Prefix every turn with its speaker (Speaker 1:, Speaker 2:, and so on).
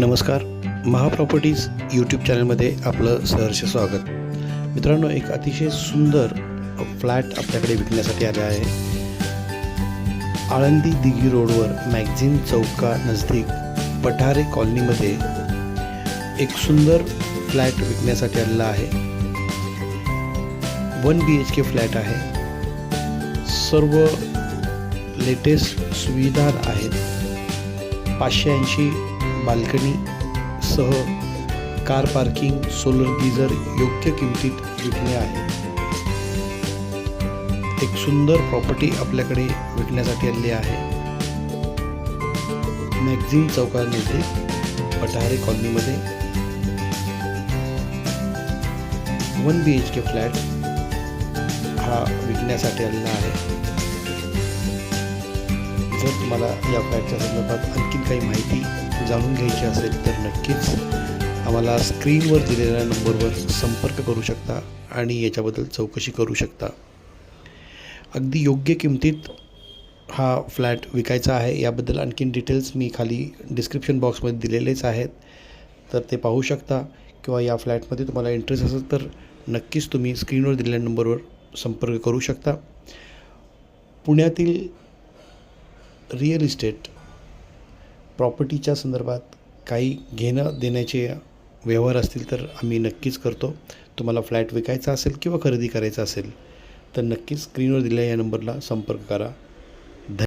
Speaker 1: नमस्कार. महाप्रॉपर्टीज यूट्यूब चॅनलमध्ये आपलं सहर्ष स्वागत. मित्रांनो एक अतिशय सुंदर फ्लॅट आपल्याकडे विकण्यासाठी आले आहे. आळंदी दिघी रोडवर मॅगझिन चौका नजदीक पठारे कॉलनीमध्ये एक सुंदर फ्लॅट विकण्यासाठी आलेला आहे. One B H K flat आहे. सर्व लेटेस्ट सुविधा आहेत. पाचशे ऐंशी बाल्कनी सह कार पार्किंग सोलर गीजर योग्य किमतीत विकणे आहे. एक सुंदर प्रॉपर्टी आपल्याकडे विकण्यासाठी आलेली आहे. मॅगझिन चौकामध्ये पठारे कॉलनीमध्ये one B H K flat हा विकण्यासाठी आलेला आहे. जर तुम्हाला या फ्लॅटच्या संदर्भात आणखीन काही माहिती जाणून घ्यायची असेल तर नक्कीच आम्हाला स्क्रीनवर दिलेल्या नंबरवर संपर्क करू शकता आणि याच्याबद्दल चौकशी करू शकता. अगदी योग्य किमतीत हा फ्लॅट विकायचा आहे. याबद्दल आणखीन डिटेल्स मी खाली डिस्क्रिप्शन बॉक्समध्ये दिलेलेच आहेत. तर ते पाहू शकता किंवा या फ्लॅटमध्ये तुम्हाला इंटरेस्ट असेल तर नक्कीच तुम्ही स्क्रीनवर दिलेल्या नंबरवर संपर्क करू शकता. पुण्यातील रिअल इस्टेट प्रॉपर्टीच्या संदर्भात काही घेणं देण्याचे व्यवहार असतील तर आम्ही नक्कीच करतो. तुम्हाला फ्लॅट विकायचा असेल किंवा खरेदी करायचा असेल तर नक्कीच स्क्रीनवर दिलेल्या या नंबरला संपर्क करा.